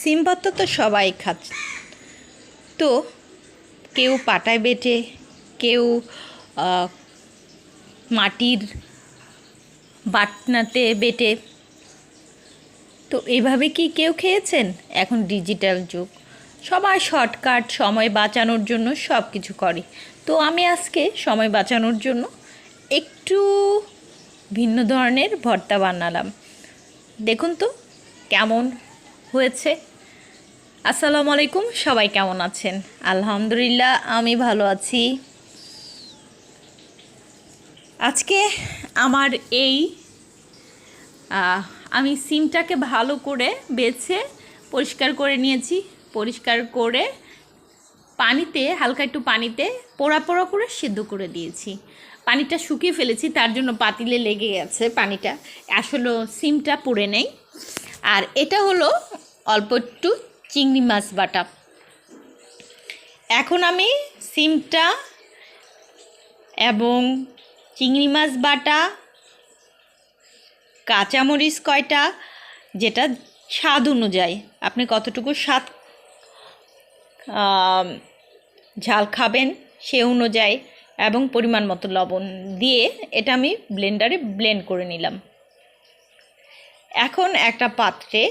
সিম ভর্তা তো সবাই খাচ্ছে। তো কেউ পাটায় বেটে, কেউ মাটির বাটনাতে বেটে। তো এভাবে কি কেউ খেয়েছেন? এখন ডিজিটাল যুগ। সবাই শর্টকাট, সময় বাঁচানোর জন্য সব কিছু করে। তো আমি আজকে সময় বাঁচানোর জন্য একটু ভিন্ন ধরনের ভর্তা বানালাম। দেখুন তো কেমন হয়েছে। আসসালামু আলাইকুম, সবাই কেমন আছেন? আলহামদুলিল্লাহ, আমি ভালো আছি। আজকে আমার এই আমি সিমটাকে ভালো করে বেছে পরিষ্কার করে নিয়েছি। পরিষ্কার করে পানিতে, হালকা একটু পানিতে পোড়া পোড়া করে সিদ্ধ করে দিয়েছি। পানিটা শুকিয়ে ফেলেছি, তার জন্য পাতিলে লেগে গেছে পানিটা। আসলে সিমটা পুড়ে নেই। আর এটা হলো অল্প একটু চিংড়ি মাছ বাটা। এখন আমি সিমটা এবং চিংড়ি মাছ বাটা, কাঁচামরিচ কয়টা, যেটা স্বাদ অনুযায়ী। আপনি কতটুকু স্বাদ ঝাল খাবেন সে অনুযায়ী এবং পরিমাণ মতো লবণ দিয়ে এটা আমি ব্লেন্ডারে ব্লেন্ড করে নিলাম। এখন একটা পাত্রে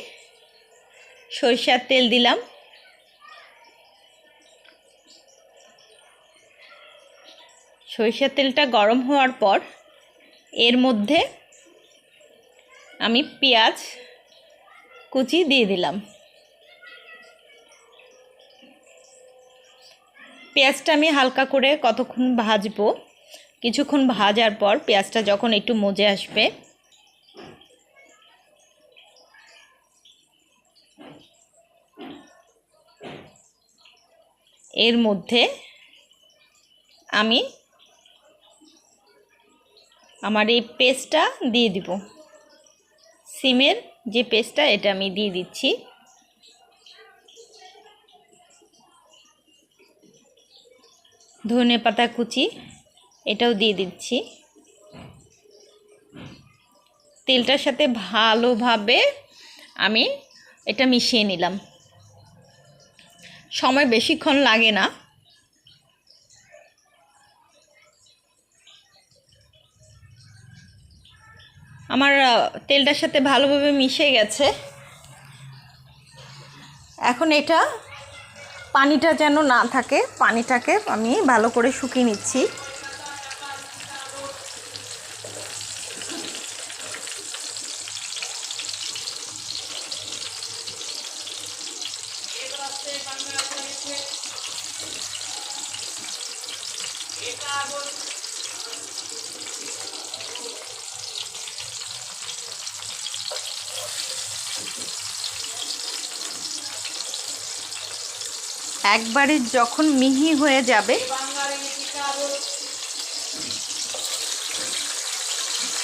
সরিষার তেল দিলাম। সরিষার তেলটা গরম হওয়ার পর এর মধ্যে আমি পেঁয়াজ কুচি দিয়ে দিলাম। পেঁয়াজটা আমি হালকা করে কতক্ষণ ভাজবো? কিছুক্ষণ ভাজার পর পেঁয়াজটা যখন একটু মজে আসবে এর মধ্যে আমি আমার এই পেস্টটা দিয়ে দিব। সিমের যে পেস্টটা, এটা আমি দিয়ে দিচ্ছি। ধনে পাতা কুচি, এটাও দিয়ে দিচ্ছি। তেলটার সাথে ভালোভাবে আমি এটা মিশিয়ে নিলাম। সময় বেশিক্ষণ লাগে না। আমার তেলটার সাথে ভালোভাবে মিশে গেছে। এখন এটা পানিটা যেন না থাকে, পানিটাকে আমি ভালো করে শুকিয়ে নিচ্ছি। একবারে যখন মিহি হয়ে যাবে,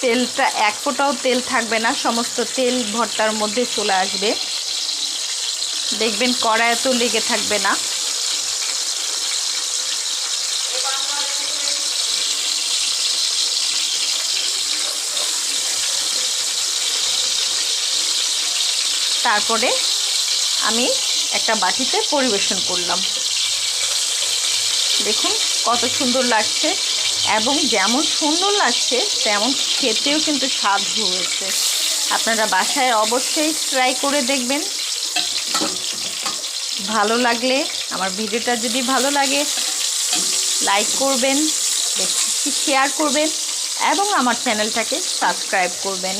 তেলটা এক ফোঁটাও তেল থাকবে না, সমস্ত তেল ভর্তার মধ্যে চলে আসবে। দেখবেন কড়ায় তো লেগে থাকবে না। তারপরে আমি একটা বাটিতে পরিবেশন করলাম। দেখুন কত সুন্দর লাগছে এবং যেমন সুন্দর লাগছে, তেমন খেতেও কিন্তু স্বাদ হয়েছে। আপনারা বাসায় অবশ্যই ট্রাই করে দেখবেন। ভালো লাগলে, আমার ভিডিওটা যদি ভালো লাগে লাইক করবেন শেয়ার করবেন, এবং আমার চ্যানেলটাকে সাবস্ক্রাইব করবেন।